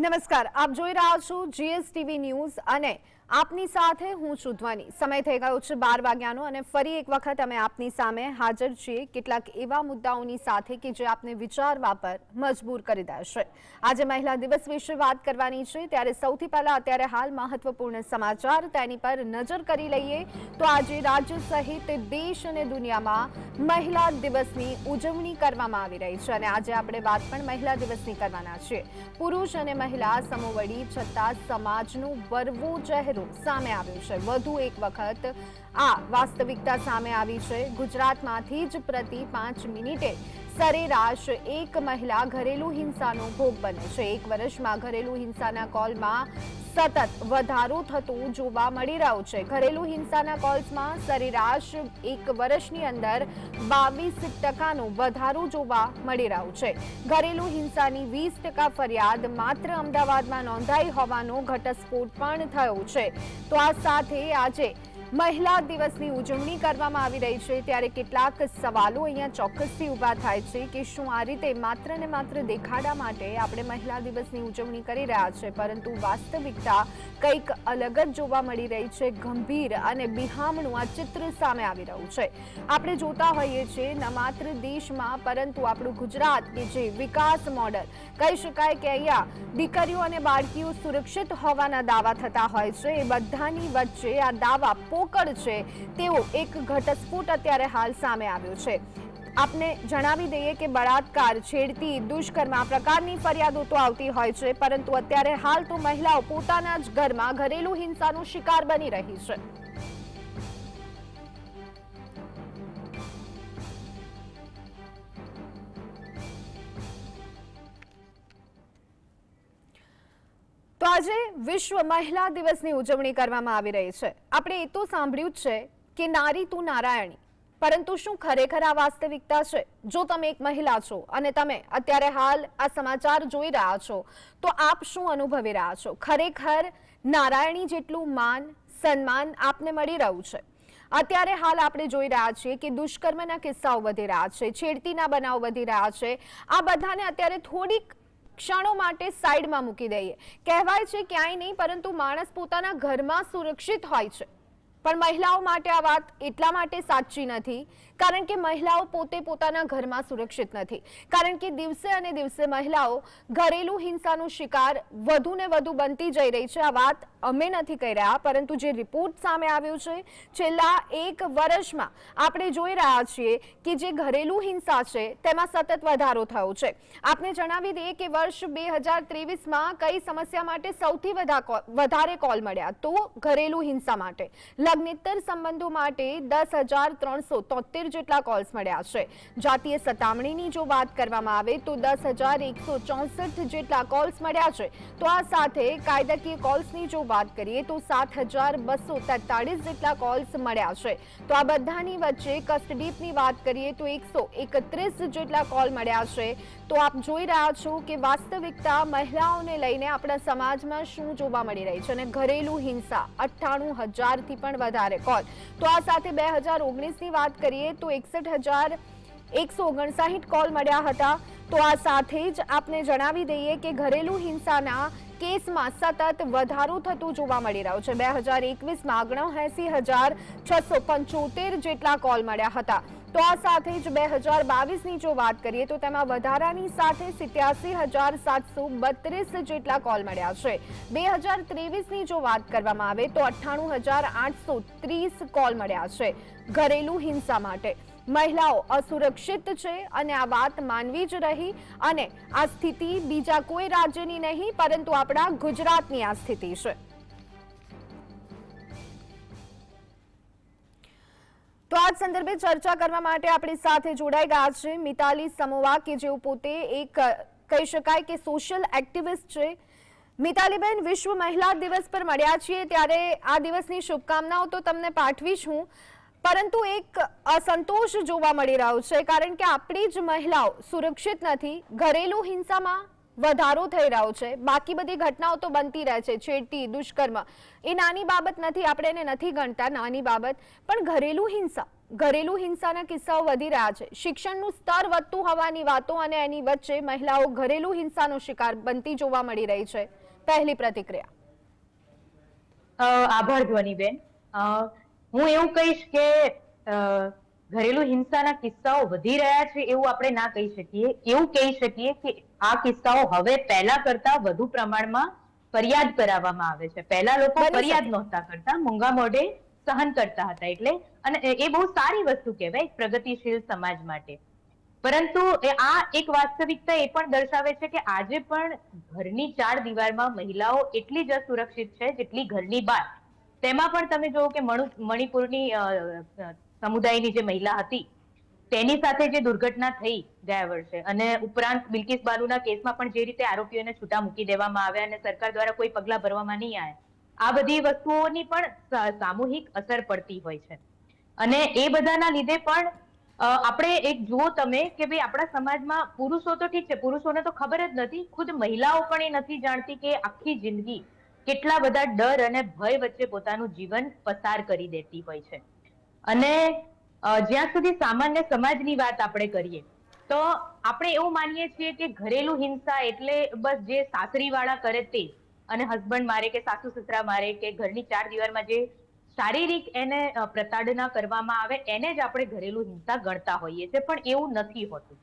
નમસ્કાર. આપ જોઈ રહ્યા છો જીએસટીવી ન્યૂઝ અને આપની સાથે હું છું ધ્વની. સમય થઈ ગયો છે બાર વાગ્યાનો અને ફરી એક વખત અમે આપની સામે હાજર છીએ કેટલાક એવા મુદ્દાઓની સાથે કે જે આપને વિચારવા પર મજબૂર કરી દેશે. આજે મહિલા દિવસ વિશે વાત કરવાની છે. ત્યારે સૌથી પહેલા અત્યારે હાલ મહત્વપૂર્ણ સમાચાર. તેની પર નજર કરી લઈએ તો આજે રાજ્ય સહિત દેશ અને દુનિયામાં મહિલા દિવસની ઉજવણી કરવામાં આવી રહી છે અને આજે આપણે વાત પણ મહિલા દિવસની કરવાના છીએ. પુરુષ અને મહિલા સમોવડી છતાં સમાજનું વરવું ચહેરો સામે આવ્યો છે. વધુ એક વખત આ વાસ્તવિકતા સામે આવી છે. ગુજરાતમાંથી જ પ્રતિ પાંચ મિનિટે સરેરાશ એક મહિલા ઘરેલુ હિંસાનો ભોગ બને છે. એક વર્ષમાં ઘરેલુ હિંસાના કોલમાં સતત વધારો થતો જોવા મળી રહ્યો છે. ઘરેલુ હિંસાના કોલ્સમાં સરેરાશ એક વર્ષની અંદર બાવીસ ટકાનો વધારો જોવા મળી રહ્યો છે. ઘરેલુ હિંસાની વીસ ટકા ફરિયાદ માત્ર અમદાવાદમાં નોંધાઈ હોવાનો ઘટસ્ફોટ પણ થયો છે. તો આ સાથે આજે મહિલા દિવસની ઉજવણી કરવામાં આવી રહી છે ત્યારે કેટલાક સવાલો અહીંયા ચોક્કસથી ઊભા થાય છે કે શું આ રીતે માત્ર ને માત્ર દેખાડા માટે આપણે મહિલા દિવસની ઉજવણી કરી રહ્યા છે, પરંતુ વાસ્તવિકતા કંઈક અલગ જ જોવા મળી રહી છે, ગંભીર અને બિહામણું આ ચિત્ર સામે આવી રહ્યું છે. આપણે જોતા હોઈએ છીએ, ન માત્ર દેશમાં, પરંતુ આપણું ગુજરાત કે જે વિકાસ મોડલ, કહી શકાય કે અહીંયા દીકરીઓ અને બાળકીઓ સુરક્ષિત હોવાના દાવા થતા હોય છે. એ બધાની વચ્ચે આ દાવા પોકળ છે તેવો એક ઘટસ્ફોટ અત્યારે હાલ સામે આવ્યો છે. આપને જણાવી દઈએ કે બળાત્કાર છેડતી દુષ્કર્મ આ પ્રકારની ફરિયાદો તો આવતી હોય છે, પરંતુ અત્યારે હાલ તો મહિલાઓ પોતાના જ ઘરમાં ઘરેલુ હિંસાનો શિકાર બની રહી છે. આજે વિશ્વ મહિલા દિવસની ઉજવણી કરવામાં આવી રહી છે. આપણે એ તો સાંભળ્યું છે કે નારી તું નારાયણી, પરંતુ શું ખરેખર આ વાસ્તવિકતા છે? જો તમે એક મહિલા છો અને તમે અત્યારે હાલ આ સમાચાર જોઈ રહ્યા છો, તો આપ શું અનુભવી રહ્યા છો? ખરેખર નારાયણી જેટલું માન, સન્માન આપને મળી રહ્યું છે. અત્યારે હાલ આપણે જોઈ રહ્યા છીએ કે દુષ્કર્મના કિસ્સાઓ વધી રહ્યા છે, છેડતીના બનાવ વધી રહ્યા છે. આ બધાને અત્યારે થોડીક ક્ષણો માટે સાઈડમાં મૂકી દઈએ. કહેવાય છે ક્યાંય નહીં, પરંતુ માણસ પોતાના ઘરમાં સુરક્ષિત હોય છે. પણ મહિલાઓ માટે આ વાત એટલા માટે સાચી નથી કારણ કે મહિલાઓ પોતે પોતાના ઘરમાં સુરક્ષિત નથી. કારણ કે દિવસે અને દિવસે મહિલાઓ ઘરેલુ હિંસાનો શિકાર વધુ ને વધુ બનતી જઈ રહી છે. આ વાત અમે નથી કહી રહ્યા, પરંતુ જે રિપોર્ટ સામે આવ્યો છે, છેલ્લા એક વર્ષમાં આપણે જોઈ રહ્યા છીએ કે જે ઘરેલુ હિંસા છે, તેમાં સતત વધારો થયો છે. આપને જણાવી દઈએ કે વર્ષ બે હજાર ત્રેવીસમાં કઈ સમસ્યા માટે સૌથી વધા વધારે કોલ મળ્યા? તો ઘરેલુ હિંસા માટે. લગ્નેતર સંબંધો માટે દસ હજાર ત્રણસો તોતેર જેટલા કોલ્સ મળ્યા છે. જાતીય સતામણીની જો વાત કરવામાં આવે તો દસ જેટલા કોલ્સ મળ્યા છે. તો આ સાથે કાયદાકીય કોલ્સની જો વાત કરીએ તો સાત જેટલા કોલ્સ મળ્યા છે. તો આ બધાની વચ્ચે કસ્ટડીપની વાત કરીએ તો એકસો જેટલા કોલ મળ્યા છે. તો આપ જોઈ રહ્યા છો કે વાસ્તવિકતા મહિલાઓને લઈને આપણા સમાજમાં શું જોવા મળી રહી છે અને ઘરેલુ હિંસા અઠ્ઠાણું હજારથી પણ વધારે કોલ તો આ સાથે બે હજાર ઓગણીસની વાત કરીએ તો એકસઠ હજાર એકસો ઓગણસાઠ કોલ મળ્યા હતા. તો આ સાથે જ આપને જણાવી દઈએ કે ઘરેલુ હિંસાના કેસમાં સતત વધારો થતો જોવા મળી રહ્યો છે. બે હજાર એકવીસમાં ઓગણએંસી હજાર છસો પંચોતેર જેટલા કોલ મળ્યા હતા. તો આ સાથે જ બે હજાર બાવીસની જો વાત કરીએ તો તેમાં વધારાની સાથે સિત્યાસી હજાર સાતસો બત્રીસ જેટલા કોલ મળ્યા છે. બે હજાર ત્રેવીસની જો વાત કરવામાં આવે તો અઠ્ઠાણું હજાર આઠસો ત્રીસ કોલ મળ્યા છે ઘરેલુ હિંસા માટે. મહિલાઓ અસુરક્ષિત છે અને આ વાત માનવી જ રહી અને આ સ્થિતિ બીજા કોઈ રાજ્યની નહીં, પરંતુ આપણા ગુજરાતની આ સ્થિતિ છે. તો આ સંદર્ભે ચર્ચા કરવા માટે આપણી સાથે જોડાઈ ગયા છે મિતાલી સમોવા કે જેઓ પોતે એક, કહી શકાય કે સોશિયલ એક્ટિવિસ્ટ છે. મિતાલીબેન, વિશ્વ મહિલા દિવસ પર મળ્યા છીએ ત્યારે આ દિવસની શુભકામનાઓ તો તમને પાઠવીશ હું. પરંતુ એક અસંતોષ જોવા મળી રહ્યો છે કારણ કે આપણી જ મહિલાઓ સુરક્ષિત નથી. ઘરેલુ હિંસામાં વધારો થઈ રહ્યો છે. બાકી બધી ઘટનાઓ તો બનતી રહે છે, છેડતી, દુષ્કર્મ. એ નાની બાબત નથી, આપણે એને નથી ગણતા, નાની બાબત. પણ ઘરેલું હિંસા, ઘરેલુ હિંસાના કિસ્સાઓ વધી રહ્યા છે. શિક્ષણનું સ્તર વધતું હોવાની વાતો અને એની વચ્ચે મહિલાઓ ઘરેલુ હિંસાનો શિકાર બનતી જોવા મળી રહી છે. પહેલી પ્રતિક્રિયા. આભાર ધ્વનિબેન. હું એવું કહીશ કે ઘરેલુ હિંસાના કિસ્સાઓ વધી રહ્યા છે એવું આપણે ના કહી શકીએ, એવું કહી શકીએ કે આ કિસ્સાઓ હવે પહેલા કરતા વધુ પ્રમાણમાં ફરિયાદ કરાવવામાં આવે છે. પહેલા લોકો ફરિયાદ નહોતા કરતા મોંઘા મોઢે સહન કરતા હતા એટલે અને એ- બહુ સારી વસ્તુ કહેવાય એક પ્રગતિશીલ સમાજ માટે. પરંતુ આ એક વાસ્તવિકતા એ પણ દર્શાવે છે કે આજે પણ ઘરની ચાર દિવારમાં મહિલાઓ એટલી જ અસુરક્ષિત છે જેટલી ઘરની બહાર. તેમાં પણ તમે જોવો કે મણુ- મણિપુરની સમુદાયની જે મહિલા હતી તેની સાથે જે દુર્ઘટના થઈ ગયા વર્ષે અને ઉપરાંત બિલકિસ બાનુના કેસમાં પણ જે રીતે આરોપીઓને છૂટા મૂકી દેવામાં આવ્યા અને સરકાર દ્વારા કોઈ પગલા ભરવામાં નહીં આવ્યા આ બધી વસ્તુઓની પણ સામૂહિક અસર પડતી હોય છે. અને એ બધાના લીધે પણ આપણે એક જુઓ તમે કે ભાઈ આપણા સમાજમાં પુરુષો તો ઠીક છે, પુરુષોને તો ખબર જ નથી, ખુદ મહિલાઓ પણ એ નથી જાણતી કે આખી જિંદગી કેટલા બધા ડર અને ભય વચ્ચે પોતાનું જીવન પસાર કરી દેતી હોય છે. અને જ્યાં સુધી સામાન્ય સમાજની વાત આપણે કરીએ, તો આપણે એવું માનીએ છીએ કે ઘરેલુ હિંસા એટલે બસ જે સાસરીવાળા કરે તે અને હસબન્ડ મારે કે સાસુ સસરા મારે કે ઘરની ચાર દિવારમાં જે શારીરિક એને પ્રતાડના કરવામાં આવે, એને જ આપણે ઘરેલુ હિંસા ગણતા હોઈએ છીએ. પણ એવું નથી હોતું.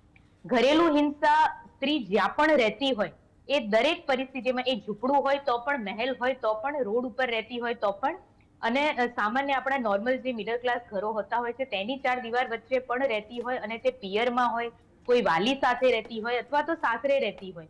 ઘરેલુ હિંસા સ્ત્રી જ્યાં પણ રહેતી હોય, એ દરેક પરિસ્થિતિમાં એ ઝૂંપડું હોય તો પણ, મહેલ હોય તો પણ, રોડ ઉપર રહેતી હોય તો પણ અને સામાન્ય આપણા નોર્મલ જે મિડલ ક્લાસ ઘરો હોતા હોય છે, તેની ચાર દિવાર વચ્ચે પણ રહેતી હોય અને તે પિયરમાં હોય, કોઈ વાલી સાથે રહેતી હોય અથવા તો સાસરે રહેતી હોય.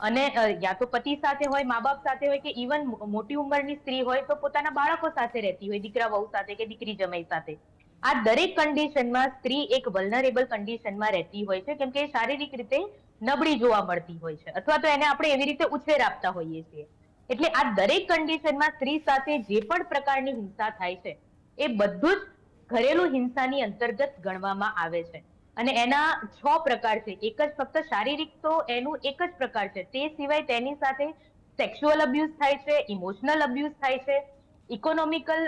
અને યા તો પતિ સાથે હોય, મા બાપ સાથે હોય કે ઇવન મોટી ઉંમરની સ્ત્રી હોય તો પોતાના બાળકો સાથે રહેતી હોય, દીકરા વહુ સાથે કે દીકરી જમાઈ સાથે. આ દરેક કન્ડિશનમાં સ્ત્રી એક વલનરેબલ કન્ડિશનમાં રહેતી હોય છે, કેમ કે શારીરિક રીતે નબળી જોવા મળતી હોય છે, અથવા તો એને આપણે એવી રીતે ઉછેર આપતા હોઈએ છીએ. એટલે આ દરેક કન્ડિશનમાં સ્ત્રી સાથે જે પણ પ્રકારની હિંસા થાય છે, એ બધું જ ઘરેલુ હિંસાની અંતર્ગત ગણવામાં આવે છે. અને એના છ પ્રકાર છે. એક જ ફક્ત શારીરિક તો એનું એક જ પ્રકાર છે. તે સિવાય તેની સાથે સેક્સ્યુઅલ અબ્યુઝ થાય છે ઇમોશનલ અબ્યુઝ થાય છે ઇકોનોમિકલ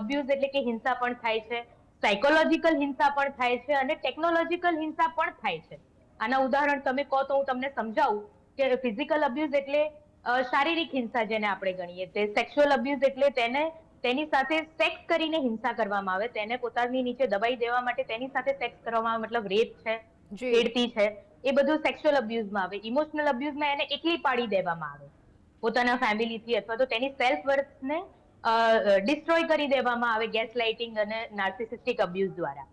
અબ્યુઝ એટલે કે હિંસા પણ થાય છે સાયકોલોજીકલ હિંસા પણ થાય છે અને ટેકનોલોજીકલ હિંસા પણ થાય છે. આના ઉદાહરણ તમે કહો તો હું તમને સમજાવું કે ફિઝિકલ અબ્યુઝ એટલે શારીરિક હિંસા જેને આપણે ગણીએ તે સેક્સ્યુઅલ અબ્યુઝ એટલે તેને તેની સાથે સેક્સ કરીને હિંસા કરવામાં આવે તેને પોતાની નીચે દબાઈ દેવા માટે તેની સાથે સેક્સ કરવામાં આવે મતલબ રેપ છે છેડતી છે એ બધું સેક્સ્યુઅલ અબ્યુઝમાં આવે. ઇમોશનલ અબ્યુઝમાં એને એકલી પાડી દેવામાં આવે. પોતાના ફેમિલીથી અથવા તો તેની સેલ્ફ વર્થને ડિસ્ટ્રોય કરી દેવામાં આવે ગેસ લાઇટિંગ અને નાર્સિસિસ્ટિક અબ્યુઝ દ્વારા.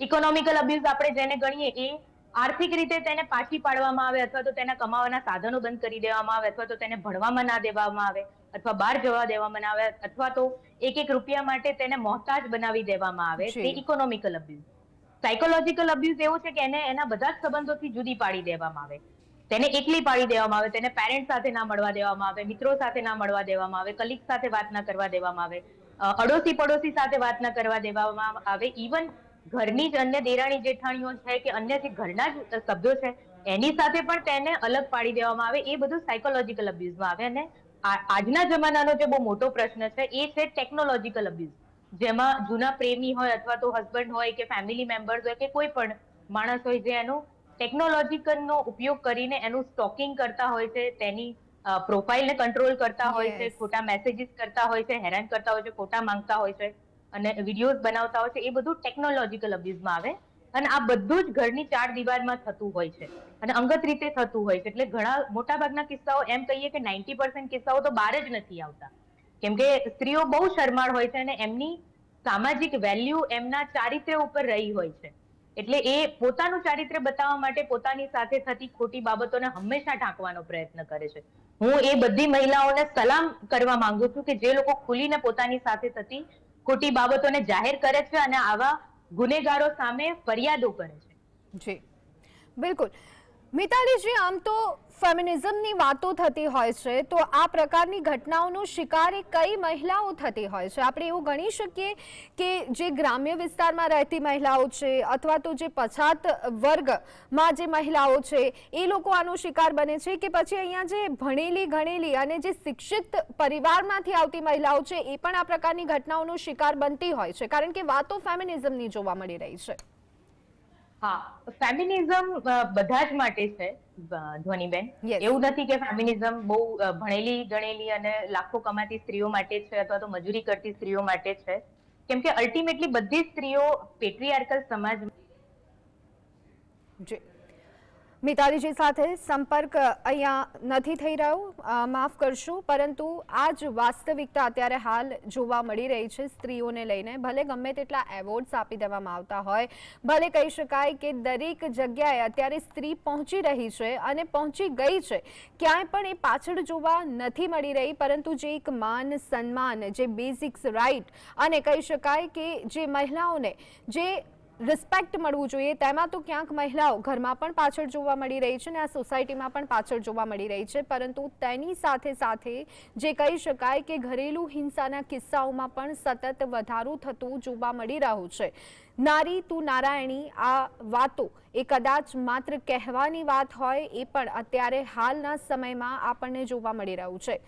ઇકોનોમિકલ અબ્યુઝ આપણે જેને ગણીએ એ આર્થિક રીતે તેને પાછી પાડવામાં આવે અથવા તો તેના કમાવાના સાધનો બંધ કરી દેવામાં આવે અથવા તો તેને ભણવામાં ના દેવામાં આવે અથવા બહાર જવા દેવામાં આવે અથવા તો એક એક રૂપિયા માટે તેને મોહતાજ બનાવી દેવામાં આવે. તે ઇકોનોમિકલ અબ્યુઝ સાયકોલોજીકલ અબ્યુઝ એવું છે કે એને એના બધા જ સંબંધોથી જુદી પાડી દેવામાં આવે. તેને એકલી પાડી દેવામાં આવે તેને પેરેન્ટ સાથે ના મળવા દેવામાં આવે મિત્રો સાથે ના મળવા દેવામાં આવે કલીગ સાથે વાત ના કરવા દેવામાં આવે અડોશી પડોશી સાથે વાત ના કરવા દેવામાં આવે ઇવન ઘરની જ અન્ય દેરાણી જેઠાણીઓ છે કે અન્ય જે ઘરના જ શબ્દો છે એની સાથે પણ તેને અલગ પાડી દેવામાં આવે. એ બધું સાયકોલોજીકલ અબ્યુઝમાં આવે અને આજના જમાનાનો જે બહુ મોટો પ્રશ્ન છે એ છે ટેકનોલોજીકલ અબ્યુઝ જેમાં જૂના પ્રેમી હોય અથવા તો હસબન્ડ હોય કે ફેમિલી મેમ્બર્સ હોય કે કોઈ પણ માણસ હોય જે એનું ટેકનોલોજીકલનો ઉપયોગ કરીને એનું સ્ટોકિંગ કરતા હોય છે તેની પ્રોફાઇલને કંટ્રોલ કરતા હોય છે ખોટા મેસેજીસ કરતા હોય છે હેરાન કરતા હોય છે ખોટા માંગતા હોય છે. અને વિડીયોઝ બનાવતા હોય છે, એ બધું ટેકનોલોજીકલ અબ્યુઝમાં આવે. અને આ બધું જ ઘરની ચાર દિવારમાં થતું હોય છે. અને અંગત રીતે થતું હોય છે. એટલે ઘણા મોટાભાગના કિસ્સાઓ એમ કહીએ કે નાઇન્ટી પર્સન્ટ કિસ્સાઓ તો બહાર જ નથી આવતા. કેમ કે સ્ત્રીઓ બહુ શરમાળ હોય છે અને એમની સામાજિક વેલ્યુ એમના ચારિત્ર્ય ઉપર રહી હોય છે. એટલે એ પોતાનું ચારિત્ર્ય બતાવવા માટે પોતાની સાથે થતી ખોટી બાબતોને હંમેશા ઢાંકવાનો પ્રયત્ન કરે છે. હું એ બધી મહિલાઓને સલામ કરવા માંગુ છું કે જે લોકો ખુલીને પોતાની સાથે થતી ખોટી બાબતોને જાહેર કરે છે અને આવા ગુનેગારો સામે ફરિયાદો કરે છે. જી. બિલકુલ. મિતાલીજી, આમ તો ફેમિનિઝમની વાતો થતી હોય છે, તો આ પ્રકારની ઘટનાઓનો શિકાર એ કઈ મહિલાઓ થતી હોય છે? આપણે એવું ગણી શકીએ કે જે ગ્રામ્ય વિસ્તારમાં રહેતી મહિલાઓ છે અથવા તો જે પછાત વર્ગમાં જે મહિલાઓ છે, એ લોકો આનો શિકાર બને છે કે પછી અહીંયા જે ભણેલી ગણેલી અને જે શિક્ષિત પરિવારમાંથી આવતી મહિલાઓ છે, એ પણ આ પ્રકારની ઘટનાઓનો શિકાર બનતી હોય છે? કારણ કે વાતો ફેમિનિઝમની જોવા મળી રહી છે. હા ફેમિનિઝમ બધા જ માટે છે ધ્વનિબેન. એવું નથી કે ફેમિનિઝમ બહુ ભણેલી ગણેલી અને લાખો કમાતી સ્ત્રીઓ માટે છે અથવા તો મજૂરી કરતી સ્ત્રીઓ માટે છે. કેમ કે અલ્ટિમેટલી બધી સ્ત્રીઓ પેટ્રીઆર્કલ સમાજ જી મિતાલીજી સાથે સંપર્ક અહીંયા નથી થઈ રહ્યો. માફ કરશો, પરંતુ આ જ વાસ્તવિકતા અત્યારે હાલ જોવા મળી રહી છે સ્ત્રીઓને લઈને. ભલે ગમે તેટલા એવોર્ડ્સ આપી દેવામાં આવતા હોય, ભલે કહી શકાય કે દરેક જગ્યાએ અત્યારે સ્ત્રી પહોંચી રહી છે અને પહોંચી ગઈ છે. ક્યાંય પણ એ પાછળ જોવા નથી મળી રહી, પરંતુ જે એક માન સન્માન, જે બેઝિક્સ રાઇટ અને કહી શકાય કે જે મહિલાઓને જે રિસ્પેક્ટ મળવું જોઈએ. તેમાં તો ક્યાંક મહિલાઓ ઘરમાં પણ પાછળ જોવા મળી રહી છે અને આ સોસાયટીમાં પણ પાછળ જોવા મળી રહી છે. પરંતુ તેની સાથે સાથે જે કહી શકાય કે ઘરેલું હિંસાના કિસ્સાઓમાં પણ સતત વધારો થતું જોવા મળી રહ્યું છે. નારી તું નારાયણી, આ વાતો એ કદાચ માત્ર કહેવાની વાત હોય એ પણ અત્યારે હાલના સમયમાં આપણને જોવા મળી રહ્યું છે.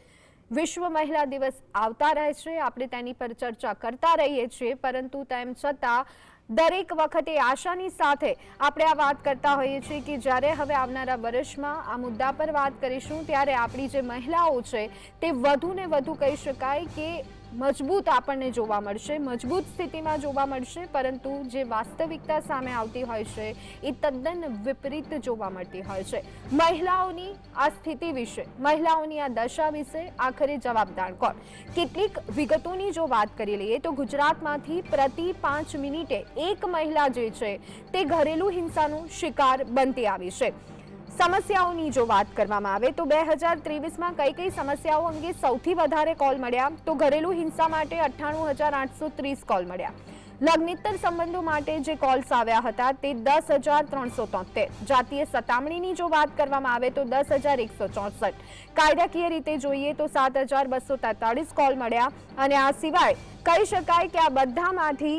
વિશ્વ મહિલા દિવસ આવતા રહે છે. આપણે તેની પર ચર્ચા કરતા રહીએ છીએ. પરંતુ તેમ છતાં દરેક વખતે આશાની સાથે આપણે આ વાત કરતા હોઈએ છીએ કે જ્યારે હવે આવનારા વર્ષમાં આ મુદ્દા પર વાત કરીશું, ત્યારે આપણી જે મહિલાઓ છે તે વધુ ને વધુ કહી શકાય કે મજબૂત આપણને જોવા મળશે, મજબૂત સ્થિતિમાં જોવા મળશે, પરંતુ જે વાસ્તવિકતા સામે આવતી હોય છે, એ તદ્દન વિપરીત જોવા મળતી હોય છે. મહિલાઓની આ સ્થિતિ વિશે, મહિલાઓની આ દશા વિશે આખરે જવાબદાર કોણ? કેટલીક વિગતોની જો વાત કરી લઈએ, તો ગુજરાતમાંથી પ્રતિ પાંચ મિનિટે એક મહિલા જે છે, તે ઘરેલું હિંસાનો શિકાર બનતી આવી છે. સમસ્યાઓની જો વાત કરવામાં આવે તો બે હજાર ત્રેવીસમાં કઈ કઈ સમસ્યાઓ અંગે સૌથી વધારે કોલ મળ્યા? તો ઘરેલું હિંસા માટે અઠ્ઠાણું હજાર આઠસો ત્રીસ કોલ મળ્યા. લગ્નેતર સંબંધો માટે જે કોલ્સ આવ્યા હતા તે દસ હજાર ત્રણસો તોતેર. જાતીય સતામણીની જો વાત કરવામાં આવે તો દસ હજાર એકસો ચોસઠ. કાયદાકીય રીતે જોઈએ તો સાત હજાર બસો તેતાળીસ કોલ મળ્યા. અને આ સિવાય કહી શકાય કે આ બધામાંથી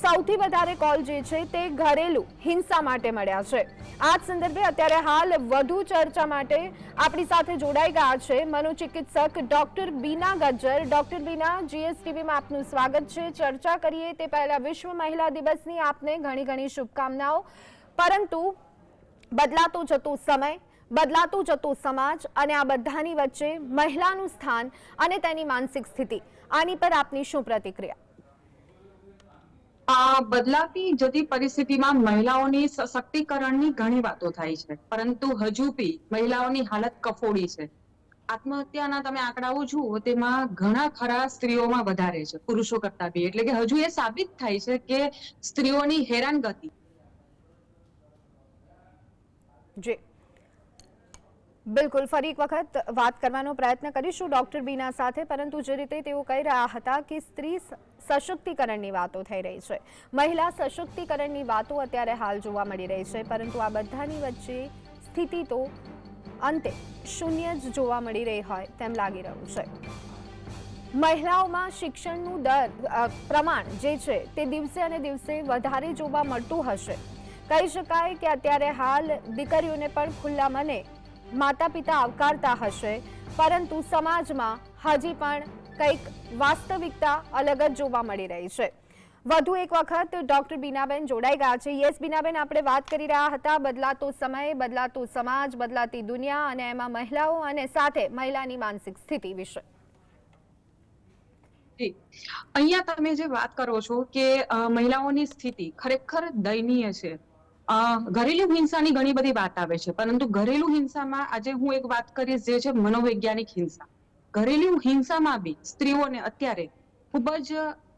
સૌથી વધારે કોલ જે છે તે ઘરેલું હિંસા માટે મળ્યા છે. આ જ સંદર્ભે અત્યારે હાલ વધુ ચર્ચા માટે આપણી સાથે જોડાઈ ગયા છે મનોચિકિત્સક ડોક્ટર બીના ગજ્જર. ડોક્ટર બીના, જીએસટીવીમાં આપનું સ્વાગત છે. ચર્ચા કરીએ તે પહેલાં વિશ્વ મહિલા દિવસની આપને ઘણી ઘણી શુભકામનાઓ. પરંતુ બદલાતો જતો સમય, બદલાતો જતો સમાજ અને આ બધાની વચ્ચે મહિલાનું સ્થાન અને તેની માનસિક સ્થિતિ, આની પર આપની શું પ્રતિક્રિયા? આ બદલાતી જતી પરિસ્થિતિમાં મહિલાઓની સશક્તિકરણની ઘણી વાતો થાય છે. પરંતુ હજુ બી મહિલાઓની હાલત કફોડી છે. આત્મહત્યાના તમે આંકડાઓ જુઓ તેમાં ઘણા ખરા સ્ત્રીઓમાં વધારે છે. પુરુષો કરતા બી. એટલે કે હજુ એ સાબિત થાય છે કે સ્ત્રીઓની હેરાનગતિ. જી બિલકુલ, ફરી એક વખત વાત કરવાનો પ્રયત્ન કરીશું ડોક્ટર બીના સાથે, પરંતુ જે રીતે તેઓ કહી રહ્યા હતા કે સ્ત્રી સશક્તિકરણની વાતો થઈ રહી છે. મહિલા સશક્તિકરણની વાતો અત્યારે હાલ જોવા મળી રહી છે, પરંતુ આ બધાની વચ્ચે સ્થિતિ તો અંતે શૂન્ય જ જોવા મળી રહી હોય તેમ લાગી રહ્યું છે. મહિલાઓમાં શિક્ષણનું દર પ્રમાણ જે છે તે દિવસે અને દિવસે વધારે જોવા મળતું હશે. કહી શકાય કે અત્યારે હાલ દીકરીઓને પણ ખુલ્લા મને માતા પિતા આવકારતા હશે, પરંતુ સમાજમાં હજી પણ કંઈક વાસ્તવિકતા અલગ જ જોવા મળી રહી છે. વધુ એક વખત ડોક્ટર બીનાબેન જોડાઈ ગયા છે. યસ, બીનાબેન, આપણે વાત કરી રહ્યા હતા, બદલાતો સમય, બદલાતો સમાજ, બદલાતી દુનિયા અને એમાં મહિલાઓ અને સાથે મહિલાની માનસિક સ્થિતિ વિશે. અહીંયા તમે જે વાત કરો છો કે મહિલાઓની સ્થિતિ ખરેખર દયનીય છે. ઘરેલુ હિંસાની ઘણી બધી વાત આવે છે, પરંતુ ઘરેલુ હિંસામાં આજે હું એક વાત કરીશ જે છે મનોવૈજ્ઞાનિક હિંસા. ઘરેલુ હિંસામાં બી સ્ત્રીઓને અત્યારે ખૂબ જ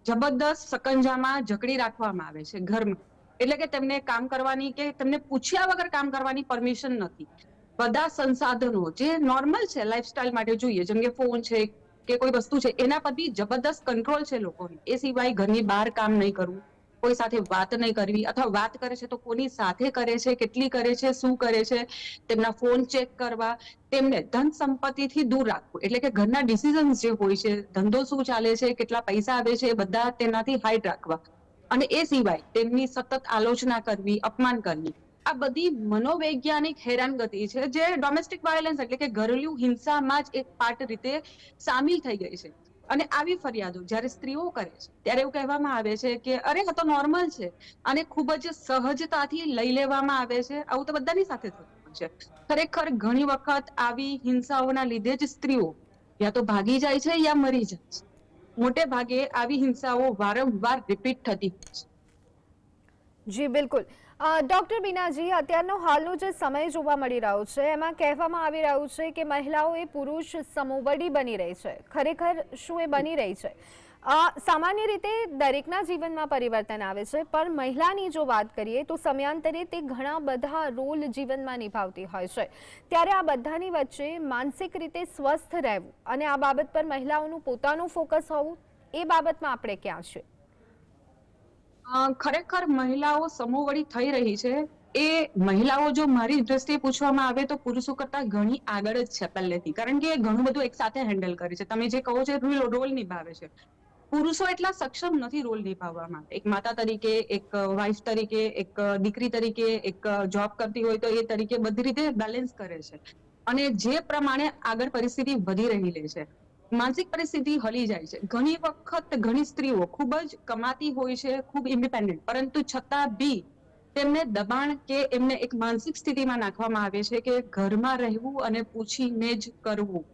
જબરદસ્ત સકંજામાં જકડી રાખવામાં આવે છે ઘરમાં. એટલે કે તેમને કામ કરવાની કે તેમને પૂછ્યા વગર કામ કરવાની પરમિશન નથી. બધા સંસાધનો જે નોર્મલ છે લાઈફસ્ટાઈલ માટે જોઈએ, જેમ કે ફોન છે કે કોઈ વસ્તુ છે, એના પર બી જબરદસ્ત કંટ્રોલ છે લોકોને. એ સિવાય ઘરની બહાર કામ નહીં કરવું. કોઈ સાથે વાત નહીં કરવી અથવા વાત કરે છે તો કોની સાથે કરે છે, કેટલી કરે છે, શું કરે છે, તેમના ફોન ચેક કરવા, તેમને ધન સંપત્તિથી દૂર રાખવું. એટલે કે ઘરના ડિસિઝન્સ જે હોય છે, ધંધો શું ચાલે છે, કેટલા પૈસા આવે છે, એ બધા તેનાથી હાઈટ રાખવા. અને એ સિવાય તેમની સતત આલોચના કરવી, અપમાન કરવી. આ બધી મનોવૈજ્ઞાનિક હેરાનગતિ છે, જે ડોમેસ્ટિક વાયોલન્સ એટલે કે ઘરેલું હિંસામાં જ એક પાર્ટ રીતે સામેલ થઈ ગઈ છે. અને આવી ફરિયાદો જ્યારે સ્ત્રીઓ કરે છે, ત્યારે એવું કહેવામાં આવે છે કે, અરે, આ તો નોર્મલ છે. અને ખૂબ જ સહજતાથી લઈ લેવામાં આવે છે. આવું તો બધાની સાથે થતું છે. ખરેખર ઘણી વખત આવી હિંસાઓના લીધે જ સ્ત્રીઓ યા તો ભાગી જાય છે યા મરી જાય છે. મોટે ભાગે આવી હિંસાઓ વારંવાર રિપીટ થતી હોય છે. જી, બિલકુલ. ડોક્ટર બીનાજી અત્યારનો હાલનો જે સમય જોવા મળી રહ્યો છે એમાં કહેવામાં આવી રહ્યું છે કે મહિલાઓ એ પુરુષ સમોવડી બની રહી છે. ખરેખર શું એ બની રહી છે? સામાન્ય રીતે દરેકના જીવનમાં પરિવર્તન આવે છે પણ મહિલાની જો વાત કરીએ તો સમયાંતરે તે ઘણા બધા રોલ જીવનમાં નિભાવતી હોય છે. ત્યારે આ બધાની વચ્ચે માનસિક રીતે સ્વસ્થ રહેવું અને આ બાબત પર મહિલાઓનું પોતાનું ફોકસ હોવું એ બાબતમાં આપણે ક્યાં છે અ, ખરેખર મહિલાઓ સમોવડી થઈ રહી છે. એ મહિલાઓ જો મારી દ્રષ્ટિએ પૂછવામાં આવે તો પુરુષો કરતા ઘણી આગળ જ છે પહેલેથી. કારણ કે ઘણું બધું એક સાથે હેન્ડલ કરે છે. તમે જે કહો છો રોલ નિભાવે છે. પુરુષો એટલા સક્ષમ નથી રોલ નિભાવવામાં એક માતા તરીકે, એક વાઇફ તરીકે, એક દીકરી તરીકે, એક જોબ કરતી હોય તો એ તરીકે બધી રીતે બેલેન્સ કરે છે. અને જે પ્રમાણે આગળ પરિસ્થિતિ વધી રહી લે છે. માનસિક પરિસ્થિતિ હલી જાય છે. ઘણી વખત ઘણી સ્ત્રીઓ ખૂબ જ કમાતી હોય છે, ખૂબ ઇન્ડિપેન્ડન્ટ પરંતુ છતાં બી તેમને દબાણ કે એમને એક માનસિક સ્થિતિમાં નાખવામાં આવે છે કે ઘરમાં રહેવું અને પૂછીને જ કરવું.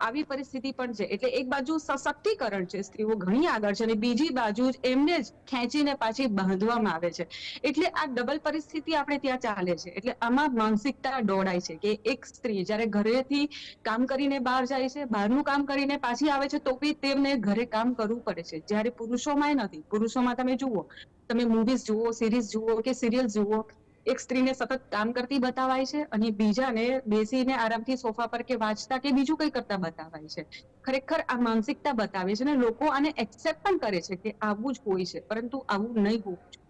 આવી પરિસ્થિતિ પણ છે. એટલે એક બાજુ સશક્તિકરણ છે, સ્ત્રીઓ ઘણી આગળ છે અને બીજી બાજુ એમને જ ખેંચીને પાછી બાંધવામાં આવે છે. એટલે આ ડબલ પરિસ્થિતિ આપણે ત્યાં ચાલે છે. એટલે આમાં માનસિકતા દોડાય છે કે એક સ્ત્રી જ્યારે ઘરેથી કામ કરીને બહાર જાય છે, બહારનું કામ કરીને પાછી આવે છે, તો બી તેમને ઘરે કામ કરવું પડે છે. જ્યારે પુરુષોમાં નથી. પુરુષોમાં તમે જુઓ, તમે મૂવીઝ જુઓ સિરીઝ જુઓ કે સિરિયલ જુઓ એક સ્ત્રીને સતત કામ કરતી બતાવાય છે અને બીજાને બેસીને આરામથી સોફા પર કે વાંચતા કે બીજું કંઈ કરતા બતાવાય છે. ખરેખર આ માનસિકતા બતાવે છે અને લોકો આને એક્સેપ્ટ પણ કરે છે કે આવું જ હોય છે, પરંતુ આવું નહીં હોવું જોઈએ.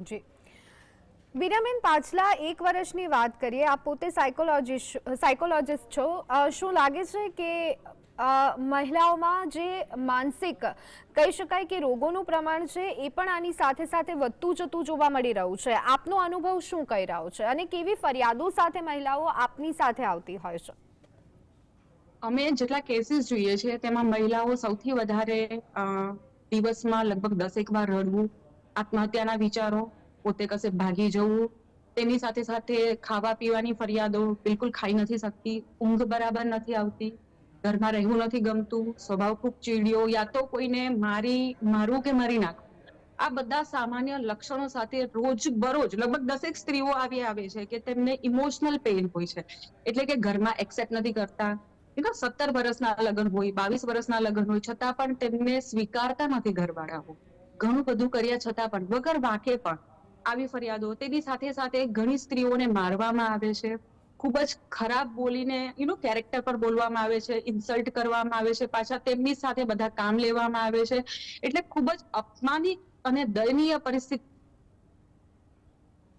જી. બીનાબેન પાછલા એક વર્ષની વાત કરીએ. આપ પોતે સાયકોલોજીસ્ટ સાયકોલોજિસ્ટ છો. શું લાગે છે કે મહિલાઓમાં જે માનસિક કહી શકાય કે રોગોનું પ્રમાણ છે, એ પણ આની સાથે સાથે વધતું જતું જોવા મળી રહ્યું છે. આપનો અનુભવ શું કહી રહ્યો છે? અને કેવી ફરિયાદો સાથે મહિલાઓ આપની સાથે આવતી હોય છે? અમે જેટલા કેસીસ જોઈએ છે, તેમાં મહિલાઓ સૌથી વધારે દિવસમાં લગભગ દસેક વાર રડવું, આત્મહત્યાના વિચારો, પોતે કશે ભાગી જવું, તેની સાથે સાથે ખાવા પીવાની ફરિયાદો બિલકુલ ખાઈ નથી શકતી, ઊંઘ બરાબર નથી આવતી ઘરમાં રહેવું નથી ગમતું, સ્વભાવ ખૂબ ચીડિયો, યા તો કોઈને મારી, મારું કે મારી નાખવું આ બધા સામાન્ય લક્ષણો સાથે રોજ બરોજ લગભગ દસેક સ્ત્રીઓ આવી આવે છે કે તેમને ઇમોશનલ પેઇન હોય છે. એટલે કે ઘરમાં એક્સેપ્ટ નથી કરતા. સત્તર વર્ષના લગ્ન હોય, બાવીસ વર્ષના લગ્ન હોય, છતાં પણ તેમને સ્વીકારતા નથી ઘરવાળાઓ. ઘણું બધું કર્યા છતાં પણ, વગર વાંકે પણ. આવી ફરિયાદો તેની સાથે સાથે ઘણી સ્ત્રીઓને મારવામાં આવે છે. ખૂબ જ ખરાબ બોલીને યુ નો કેરેક્ટર પર બોલવામાં આવે છે ઇન્સલ્ટ કરવામાં આવે છે પાછા તેમની સાથે બધા કામ લેવામાં આવે છે. એટલે ખૂબ જ અપમાનિત અને દયનીય પરિસ્થિતિ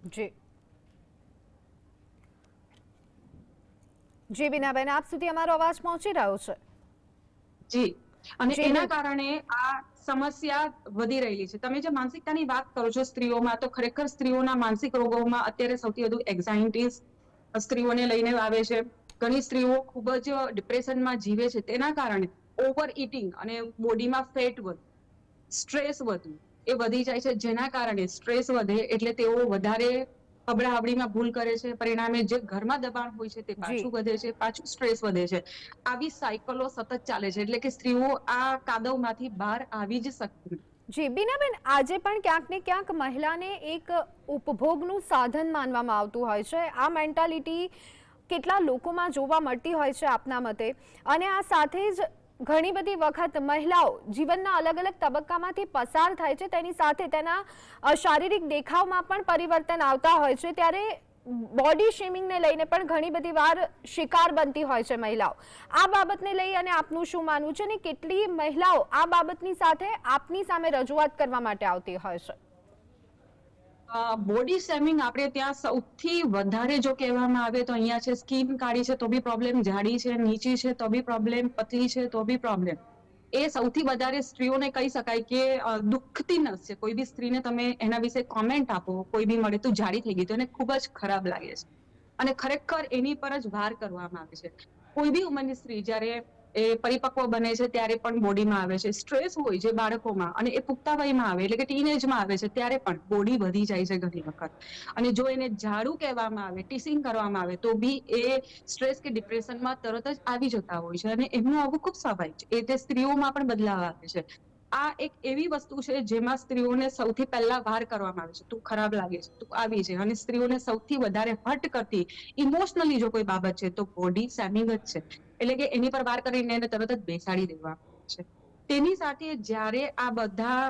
જી. જી બીનાબેન આપ સુધી અમારો અવાજ પહોંચી રહ્યો છે? જી. અને એના કારણે આ સમસ્યા વધી રહેલી છે. તમે જે માનસિકતાની વાત કરો છો સ્ત્રીઓમાં તો ખરેખર સ્ત્રીઓના માનસિક રોગોમાં અત્યારે સૌથી વધુ એક્ઝાઇટીસ સ્ત્રીઓને લઈને આવે છે. ઘણી સ્ત્રીઓ ખૂબ જ ડિપ્રેશનમાં જીવે છે. તેના કારણે ઓવર ઇટિંગ અને બોડીમાં ફેટ વધુ સ્ટ્રેસ વધુ એ વધી જાય છે. જેના કારણે સ્ટ્રેસ વધે એટલે તેઓ વધારે હબડાહબડીમાં ભૂલ કરે છે. પરિણામે જે ઘરમાં દબાણ હોય છે તે પાછું વધે છે પાછું સ્ટ્રેસ વધે છે. આવી સાયકલો સતત ચાલે છે. એટલે કે સ્ત્રીઓ આ કાદવમાંથી બહાર આવી જ શકતી નથી. જી, બીનાબેન, આજે પણ ક્યાંક ને ક્યાંક મહિલાને એક ઉપભોગનું સાધન માનવામાં આવતું હોય છે. આ મેન્ટાલિટી કેટલા લોકોમાં જોવા મળતી હોય છે આપના મતે? અને આ સાથે જ ઘણી બધી વખત મહિલાઓ જીવનના અલગ અલગ તબક્કામાંથી પસાર થાય છે. તેની સાથે તેના શારીરિક દેખાવમાં પણ પરિવર્તન આવતા હોય છે. ત્યારે બોડી શેમિંગને લઈને પણ ઘણી બધી વાર શિકાર બનતી હોય છે મહિલાઓ. આ બાબતને લઈ અને આપનું શું માનવું છે અને કેટલી મહિલાઓ આ બાબતની સાથે આપની સામે રજૂઆત કરવા માટે આવતી હોય છે? બોડી શેમિંગ આપણે ત્યાં સૌથી વધારે જો કહેવામાં આવે તો અહીંયા છે સ્કીન કાળી છે તો બી પ્રોબ્લેમ જાડી છે, નીચી છે તો બી પ્રોબ્લેમ પતલી છે તો બી પ્રોબ્લેમ એ સૌથી વધારે સ્ત્રીઓને કહી શકાય કે દુઃખતી નથી કોઈ બી સ્ત્રીને તમે એના વિશે કોમેન્ટ આપો, કોઈ બી મળે તું જાડી થઈ ગઈ તો એને ખૂબ જ ખરાબ લાગે છે. અને ખરેખર એની પર જ વાર કરવામાં આવે છે. કોઈ બી ઉંમરની સ્ત્રી જ્યારે એ પરિપક્વ બને છે ત્યારે પણ બોડીમાં આવે છે. સ્ટ્રેસ હોય છે બાળકોમાં અને એ પુખ્તા વયમાં આવે, એટલે કે ટીનેજમાં આવે છે, ત્યારે પણ બોડી વધી જાય છે ઘણી વખત. અને જો એને ઝાડુ કહેવામાં આવે ટીસિંગ કરવામાં આવે, તો બી એ સ્ટ્રેસ કે ડિપ્રેશનમાં તરત જ આવી જતા હોય છે અને એમનું આવું ખૂબ સ્વાભાવિક છે. એ તે સ્ત્રીઓમાં પણ બદલાવ આવે છે. આ એક એવી વસ્તુ છે જેમાં સ્ત્રીઓને સૌથી પહેલા વાર કરવામાં આવે છે. તું ખરાબ લાગે છે, તું આવી છે અને સ્ત્રીઓને સૌથી વધારે હર્ટ કરતી ઇમોશનલી જો કોઈ બાબત છે, તો બોડી સેમિંગ જ છે. એટલે કે એની પર વાર કરીને એને તરત જ બેસાડી દેવા છે. તેની સાથે જ્યારે આ બધા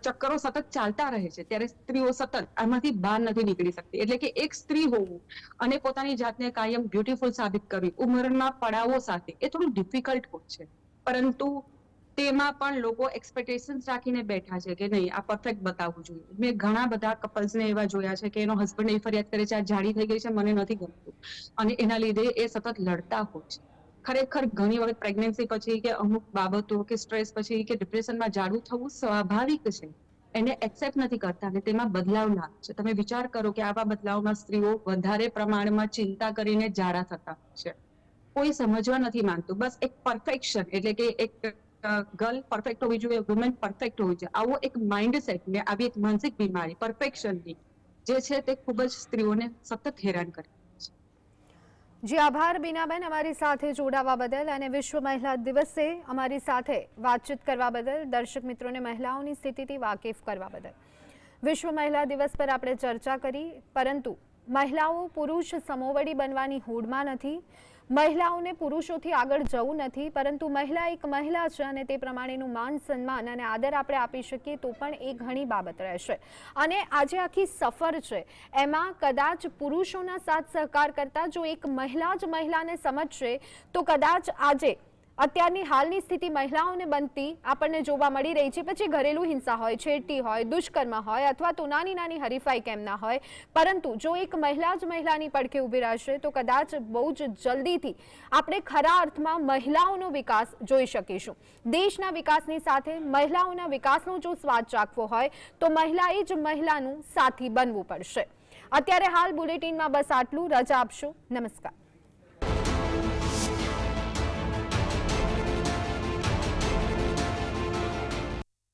ચક્કરો સતત ચાલતા રહે છે, ત્યારે સ્ત્રીઓ સતત આમાંથી બહાર નથી નીકળી શકતી. એટલે કે એક સ્ત્રી હોવું અને પોતાની જાતને કાયમ બ્યુટીફુલ સાબિત કરવી, ઉંમરના પડાવો સાથે એ થોડું ડિફિકલ્ટ હોય છે. પરંતુ તેમાં પણ લોકો એક્સપેક્ટેશન્સ રાખીને બેઠા છે કે નહીં, આ પરફેક્ટ બતાવવું જોઈએ. મેં ઘણા બધા કપલ્સને એવા જોયા છે કે એનો હસબન્ડ એ ફરિયાદ કરે છે, આ જાડી થઈ ગઈ છે, મને નથી ગમતું. અને એના લીધે એ સતત લડતા હોય છે. ખરેખર ઘણી વખત પ્રેગ્નન્સી પછી કે અમુક બાબતો કે સ્ટ્રેસ પછી કે ડિપ્રેશનમાં જાડું થવું સ્વાભાવિક છે. એને એક્સેપ્ટ નથી કરતા અને તેમાં બદલાવ લાવે છે. તમે વિચાર કરો કે આવા બદલાવમાં સ્ત્રીઓ વધારે પ્રમાણમાં ચિંતા કરીને જાડા થતા છે. કોઈ સમજવા નથી માંગતું. બસ એક પરફેક્શન એટલે કે એક ગર્લ પરફેક્ટ હોવી જોઈએ વુમેન પરફેક્ટ હોવી જોઈએ. આવો એક માઇન્ડસેટ ને આવી એક માનસિક બીમારી પરફેક્શનની જે છે તે ખૂબ જ સ્ત્રીઓને સતત હેરાન કરે. જી, આભાર, બીનાબેન, અમારી સાથે જોડાવા બદલ અને વિશ્વ મહિલા દિવસે અમારી સાથે વાતચીત કરવા બદલ, દર્શક મિત્રોને મહિલાઓની સ્થિતિથી વાકેફ કરવા બદલ. વિશ્વ મહિલા દિવસ પર આપણે ચર્ચા કરી, પરંતુ મહિલાઓ પુરુષ સમોવડી બનવાની હોડમાં નથી મહિલાઓને પુરુષોથી આગળ જવું નથી, પરંતુ મહિલા એક મહિલા છે અને તે પ્રમાણેનું માન, સન્માન અને આદર આપણે આપી શકીએ તો પણ એ ઘણી બાબત રહેશે. અને આજે આખી સફર છે, એમાં કદાચ પુરુષોના સાથ સહકાર કરતા જો એક મહિલા જ મહિલાને સમજશે, તો કદાચ આજે અત્યારની હાલની સ્થિતિ મહિલાઓને બનતી આપણને જોવા મળી રહી છે. પછી ઘરેલું હિંસા હોય, છેડતી હોય, દુષ્કર્મ હોય અથવા તો નાની નાની હરીફાઈ કેમ ના હોય. પરંતુ જો એક મહિલા જ મહિલાની પડખે ઊભી રહેશે તો કદાચ બહુ જ જલ્દીથી આપણે ખરા અર્થમાં મહિલાઓનો વિકાસ જોઈ શકીશું. દેશના વિકાસની સાથે મહિલાઓના વિકાસનો જો સ્વાદ ચાખવો હોય તો મહિલાએ જ મહિલાનું સાથી બનવું પડશે. અત્યારે હાલ બુલેટિનમાં બસ આટલું. રજા આપશો. નમસ્કાર.